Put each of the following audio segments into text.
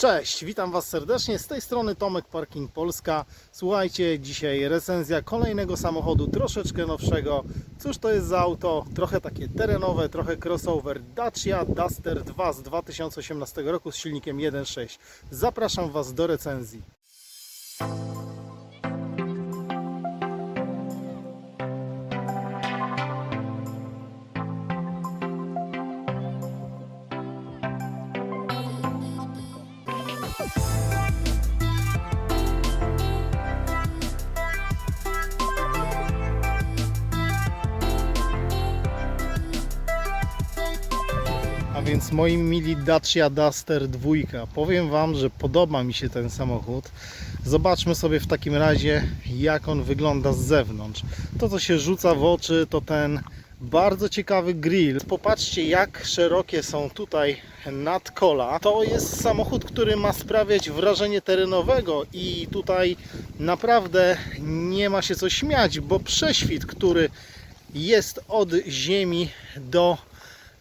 Cześć, witam Was serdecznie. Z tej strony Tomek Parking Polska. Słuchajcie, dzisiaj recenzja kolejnego samochodu, troszeczkę nowszego. Cóż to jest za auto? Trochę takie terenowe, trochę crossover. Dacia Duster 2 z 2018 roku z silnikiem 1.6. Zapraszam Was do recenzji. A więc moi mili Dacia Duster 2. Powiem Wam, że podoba mi się ten samochód. Zobaczmy sobie w takim razie, jak on wygląda z zewnątrz. To, co się rzuca w oczy, to ten bardzo ciekawy grill. Popatrzcie, jak szerokie są tutaj nadkola. To jest samochód, który ma sprawiać wrażenie terenowego i tutaj naprawdę nie ma się co śmiać, bo prześwit, który jest od ziemi do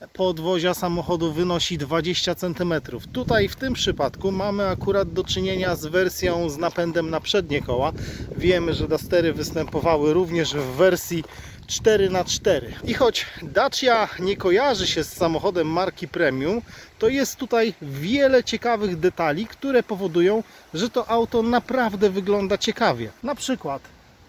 podwozia samochodu wynosi 20 cm. Tutaj w tym przypadku mamy akurat do czynienia z wersją z napędem na przednie koła. Wiemy, że Dustery występowały również w wersji 4x4. I choć Dacia nie kojarzy się z samochodem marki premium, to jest tutaj wiele ciekawych detali, które powodują, że to auto naprawdę wygląda ciekawie. Na przykład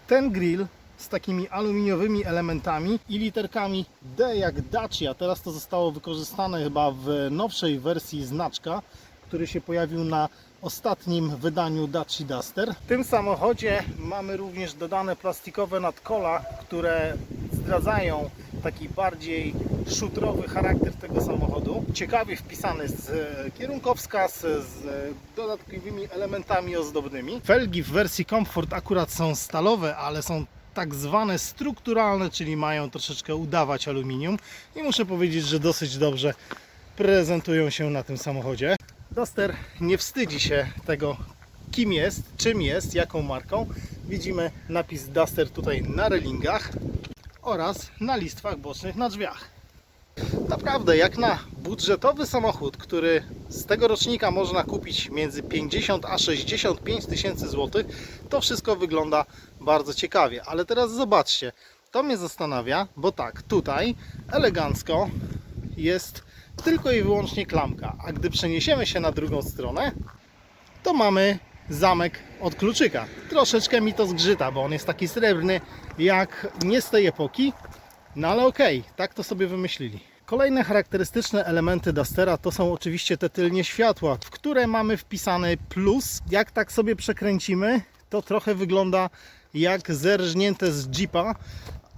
ten grill z takimi aluminiowymi elementami i literkami D jak Dacia. Teraz to zostało wykorzystane chyba w nowszej wersji znaczka, który się pojawił na ostatnim wydaniu Dacia Duster. W tym samochodzie mamy również dodane plastikowe nadkola, które zdradzają taki bardziej szutrowy charakter tego samochodu. Ciekawie wpisany z kierunkowskaz z dodatkowymi elementami ozdobnymi. Felgi w wersji Comfort akurat są stalowe, ale są tak zwane strukturalne, czyli mają troszeczkę udawać aluminium i muszę powiedzieć, że dosyć dobrze prezentują się na tym samochodzie. Duster nie wstydzi się tego, kim jest, czym jest, jaką marką. Widzimy napis Duster tutaj na relingach oraz na listwach bocznych na drzwiach. Naprawdę, jak na budżetowy samochód, który z tego rocznika można kupić między 50 a 65 tysięcy złotych, to wszystko wygląda bardzo ciekawie. Ale teraz zobaczcie, to mnie zastanawia, bo tak, tutaj elegancko jest tylko i wyłącznie klamka, a gdy przeniesiemy się na drugą stronę, to mamy zamek od kluczyka. Troszeczkę mi to zgrzyta, bo on jest taki srebrny, jak nie z tej epoki, no ale okej, tak to sobie wymyślili. Kolejne charakterystyczne elementy Dustera to są oczywiście te tylnie światła, w które mamy wpisany plus. Jak tak sobie przekręcimy, to trochę wygląda jak zerżnięte z Jeepa,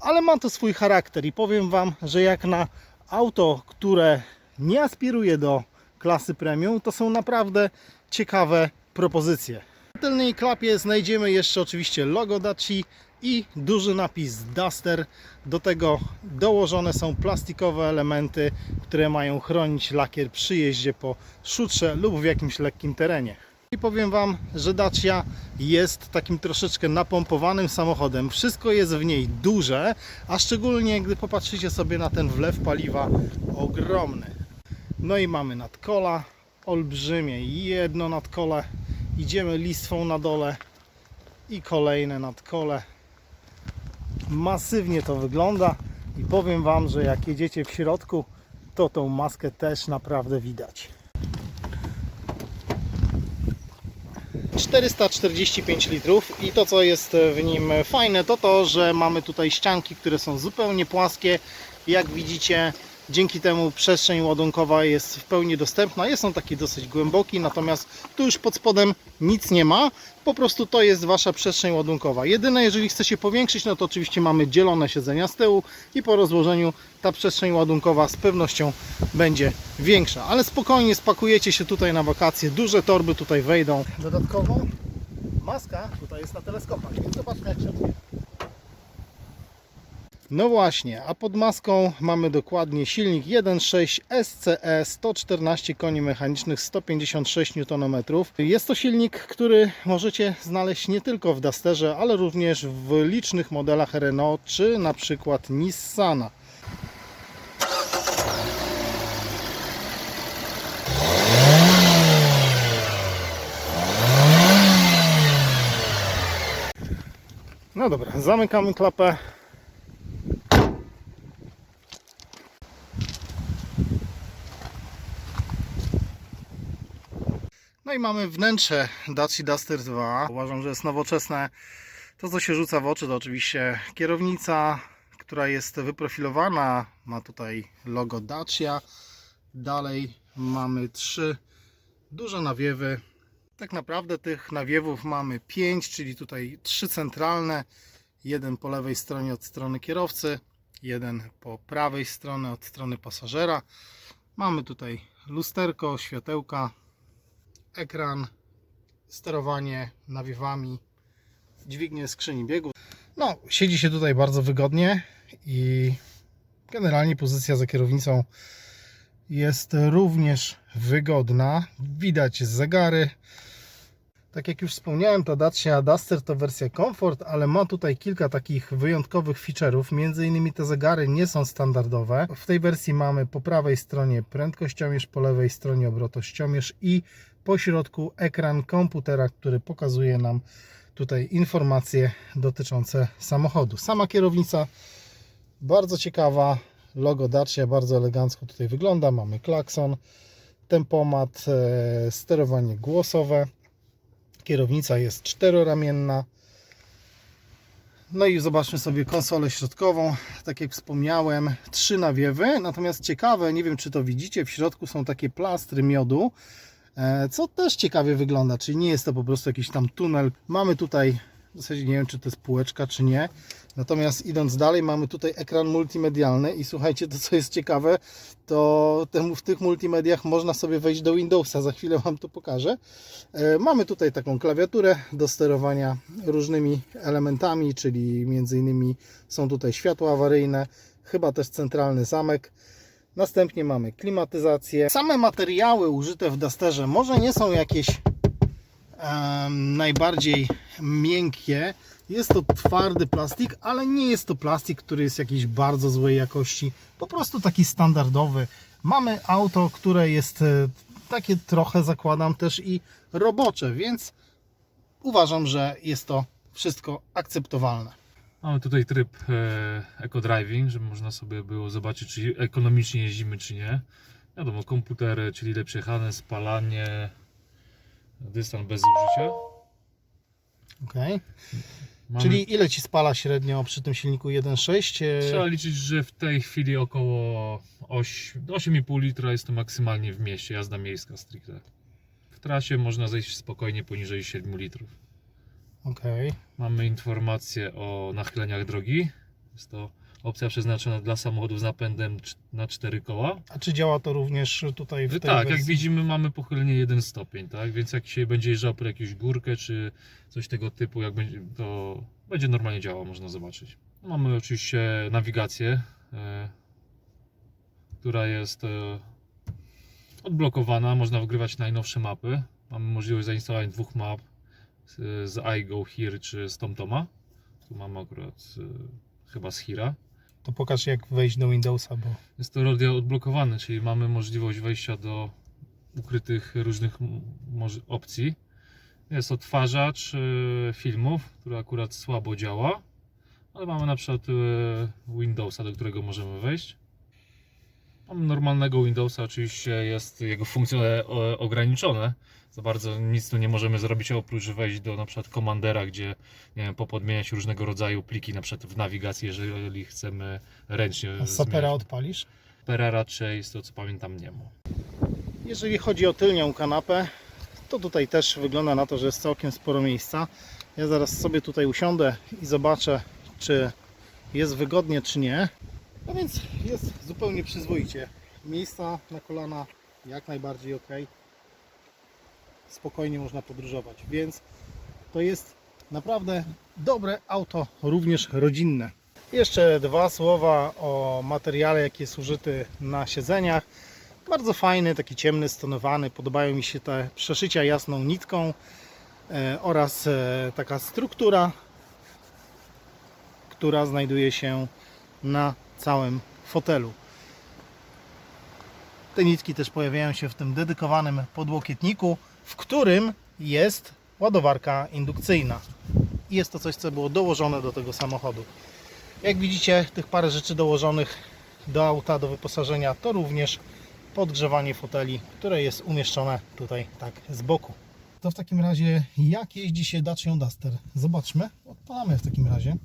ale ma to swój charakter i powiem Wam, że jak na auto, które nie aspiruje do klasy premium, to są naprawdę ciekawe propozycje. W tylnej klapie znajdziemy jeszcze oczywiście logo Daci i duży napis Duster. Do tego dołożone są plastikowe elementy, które mają chronić lakier przy jeździe po szutrze lub w jakimś lekkim terenie. I powiem Wam, że Dacia jest takim troszeczkę napompowanym samochodem. Wszystko jest w niej duże, a szczególnie gdy popatrzycie sobie na ten wlew paliwa ogromny. No i mamy nadkola, olbrzymie, jedno nadkole. Idziemy listwą na dole i kolejne nadkole. Masywnie to wygląda i powiem Wam, że jak jedziecie w środku, to tą maskę też naprawdę widać. 445 litrów i to co jest w nim fajne to to, że mamy tutaj ścianki, które są zupełnie płaskie. Jak widzicie dzięki temu przestrzeń ładunkowa jest w pełni dostępna. Jest on taki dosyć głęboki, natomiast tu już pod spodem nic nie ma. Po prostu to jest Wasza przestrzeń ładunkowa. Jedyne, jeżeli chcecie powiększyć, no to oczywiście mamy dzielone siedzenia z tyłu i po rozłożeniu ta przestrzeń ładunkowa z pewnością będzie większa. Ale spokojnie spakujecie się tutaj na wakacje. Duże torby tutaj wejdą. Dodatkowo maska tutaj jest na teleskopach, więc zobaczmy jak się odbywa. No właśnie, a pod maską mamy dokładnie silnik 1.6 SCE 114 koni mechanicznych 156 Nm. Jest to silnik, który możecie znaleźć nie tylko w Dusterze, ale również w licznych modelach Renault czy na przykład Nissana. No dobra, zamykamy klapę No i mamy wnętrze Dacia Duster 2. Uważam, że jest nowoczesne. To, co się rzuca w oczy, to oczywiście kierownica, która jest wyprofilowana. Ma tutaj logo Dacia. Dalej mamy trzy duże nawiewy. Tak naprawdę tych nawiewów mamy 5, czyli tutaj trzy centralne. Jeden po lewej stronie od strony kierowcy, jeden po prawej stronie od strony pasażera. Mamy tutaj lusterko, światełka, ekran, sterowanie nawiewami, dźwignię skrzyni biegów. No, siedzi się tutaj bardzo wygodnie i generalnie pozycja za kierownicą jest również wygodna. Widać zegary. Tak jak już wspomniałem, ta Dacia Duster to wersja Comfort, ale ma tutaj kilka takich wyjątkowych feature'ów. Między innymi te zegary nie są standardowe. W tej wersji mamy po prawej stronie prędkościomierz, po lewej stronie obrotościomierz i po środku ekran komputera, który pokazuje nam tutaj informacje dotyczące samochodu. Sama kierownica bardzo ciekawa. Logo Dacia bardzo elegancko tutaj wygląda. Mamy klakson, tempomat, e, sterowanie głosowe. Kierownica jest czteroramienna. No i zobaczmy sobie konsolę środkową. Tak jak wspomniałem, trzy nawiewy. Natomiast ciekawe, nie wiem czy to widzicie, w środku są takie plastry miodu, co też ciekawie wygląda. Czyli nie jest to po prostu jakiś tam tunel. Mamy tutaj, w zasadzie nie wiem czy to jest półeczka czy nie. Natomiast idąc dalej, mamy tutaj ekran multimedialny i słuchajcie, to co jest ciekawe, to w tych multimediach można sobie wejść do Windowsa. Za chwilę Wam to pokażę. E, Mamy tutaj taką klawiaturę do sterowania różnymi elementami, czyli między innymi są tutaj światła awaryjne, chyba też centralny zamek. Następnie mamy klimatyzację. Same materiały użyte w Dusterze może nie są jakieś em, najbardziej miękkie. Jest to twardy plastik, ale nie jest to plastik, który jest jakiejś bardzo złej jakości. Po prostu taki standardowy. Mamy auto, które jest e, takie trochę, zakładam też i robocze, więc uważam, że jest to wszystko akceptowalne. Mamy tutaj tryb e, Eco Driving, żeby można sobie było zobaczyć, czy ekonomicznie jeździmy, czy nie. Wiadomo, komputer, czyli ile przejechane, spalanie, dystans bez zużycia. Okay. Mamy, Czyli ile ci spala średnio przy tym silniku 1.6? E, Trzeba liczyć, że w tej chwili około 8 8,5 litra jest to maksymalnie w mieście, jazda miejska stricte. W trasie można zejść spokojnie poniżej 7 litrów. Okej. Mamy informacje o nachyleniach drogi. Jest to opcja przeznaczona dla samochodów z napędem na 4 koła. A czy działa to również tutaj w tej tak, jak wersji? widzimy mamy pochylenie 1 stopień, tak? Więc jak się będzie jeżdżał por jakąś górkę czy coś tego typu, jak będzie, to będzie normalnie działało, można zobaczyć. Mamy oczywiście nawigację, e, która jest e, odblokowana, można wgrywać najnowsze mapy. Mamy możliwość zainstalowania dwóch map z, z iGo Here czy z TomToma. Tu mamy akurat e, chyba z Hira. To pokaż jak wejść do Windowsa, bo Jest to radio odblokowany, czyli mamy możliwość wejścia do ukrytych różnych opcji. Jest odtwarzacz e, filmów, który akurat słabo działa, ale mamy na przykład e, Windowsa, do którego możemy wejść. Mamy normalnego Windowsa, oczywiście jest jego funkcje e, ograniczone. Za bardzo nic tu nie możemy zrobić oprócz wejść do na przykład Commandera, gdzie nie wiem, popodmieniać różnego rodzaju pliki, na przykład w nawigacji, jeżeli chcemy ręcznie a Sapera zmieniać. odpalisz? Pera raczej, z tego co pamiętam, nie ma. Jeżeli chodzi o tylnią kanapę, to tutaj też wygląda na to, że jest całkiem sporo miejsca. Ja zaraz sobie tutaj usiądę i zobaczę, czy jest wygodnie, czy nie. No więc jest zupełnie przyzwoicie. Miejsca na kolana jak najbardziej ok. Spokojnie można podróżować, więc to jest naprawdę dobre auto, również rodzinne. Jeszcze dwa słowa o materiale, jaki jest użyty na siedzeniach. Bardzo fajny, taki ciemny, stonowany. Podobają mi się te przeszycia jasną nitką e, oraz e, taka struktura, która znajduje się na całym fotelu. Te nitki też pojawiają się w tym dedykowanym podłokietniku, w którym jest ładowarka indukcyjna. i jest to coś, co było dołożone do tego samochodu. Jak widzicie, tych parę rzeczy dołożonych do auta, do wyposażenia, to również podgrzewanie foteli, które jest umieszczone tutaj tak z boku. To w takim razie, jak jeździ się Dacia Duster? Zobaczmy. Odpalamy w takim razie.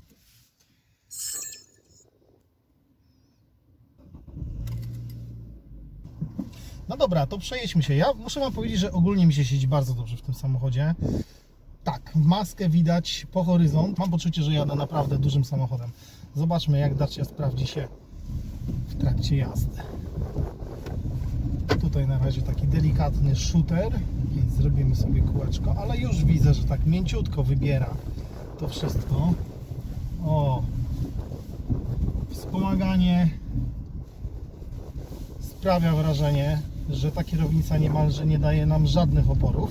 No dobra, to przejedźmy się. Ja muszę Wam powiedzieć, że ogólnie mi się siedzi bardzo dobrze w tym samochodzie. Tak, maskę widać po horyzont. Mam poczucie, że jadę naprawdę dużym samochodem. Zobaczmy, jak Dacia sprawdzi się w trakcie jazdy. Tutaj na razie taki delikatny shooter, więc zrobimy sobie kółeczko, ale już widzę, że tak mięciutko wybiera to wszystko. O! Wspomaganie sprawia wrażenie, że ta kierownica niemalże nie daje nam żadnych oporów.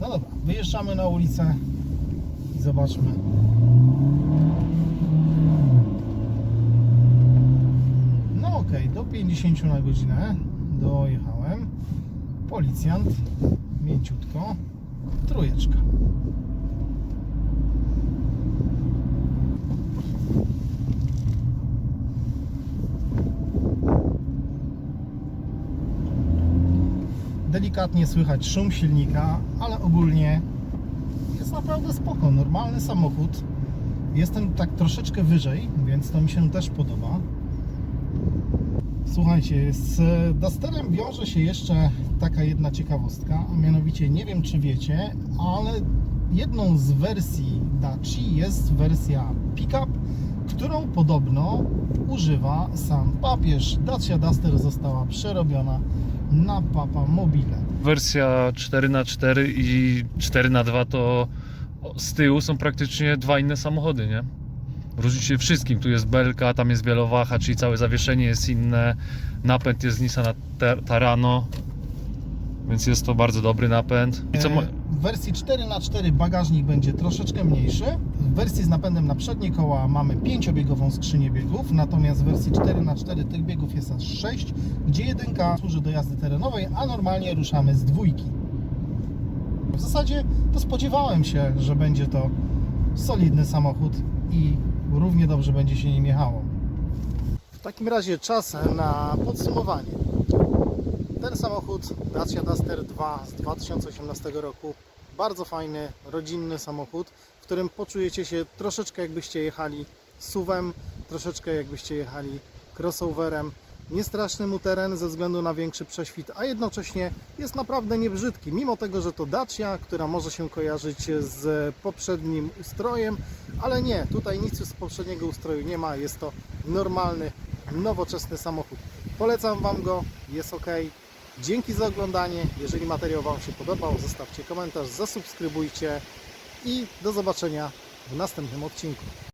No dobra, wyjeżdżamy na ulicę i zobaczmy. No okej, do 50 na godzinę dojechałem. Policjant, mięciutko, trójeczka. Delikatnie słychać szum silnika, ale ogólnie jest naprawdę spoko, normalny samochód. Jestem tak troszeczkę wyżej, więc to mi się też podoba. Słuchajcie, z Dusterem wiąże się jeszcze taka jedna ciekawostka, a mianowicie nie wiem czy wiecie, ale jedną z wersji Daci jest wersja pickup, którą podobno używa sam papież. Dacia Duster została przerobiona na papa mobile. Wersja 4x4 i 4x2 to z tyłu są praktycznie dwa inne samochody, nie? Różni się wszystkim. Tu jest belka, tam jest wielowacha, czyli całe zawieszenie jest inne. Napęd jest z Nissana Tar- Tarano, więc jest to bardzo dobry napęd. I co E, W wersji 4x4 bagażnik będzie troszeczkę mniejszy. W wersji z napędem na przednie koła mamy 5-biegową skrzynię biegów, natomiast w wersji 4x4 tych biegów jest aż 6, gdzie jedynka służy do jazdy terenowej, a normalnie ruszamy z dwójki. W zasadzie to spodziewałem się, że będzie to solidny samochód i równie dobrze będzie się nim jechało. W takim razie czas na podsumowanie. Ten samochód Dacia Duster 2 z 2018 roku. Bardzo fajny, rodzinny samochód, w którym poczujecie się troszeczkę jakbyście jechali SUV-em, troszeczkę jakbyście jechali crossoverem. Niestraszny mu teren ze względu na większy prześwit, a jednocześnie jest naprawdę niebrzydki. Mimo tego, że to Dacia, która może się kojarzyć z poprzednim ustrojem, ale nie, tutaj nic z poprzedniego ustroju nie ma. Jest to normalny, nowoczesny samochód. Polecam Wam go, jest ok. Dzięki za oglądanie. Jeżeli materiał Wam się podobał, zostawcie komentarz, zasubskrybujcie i do zobaczenia w następnym odcinku.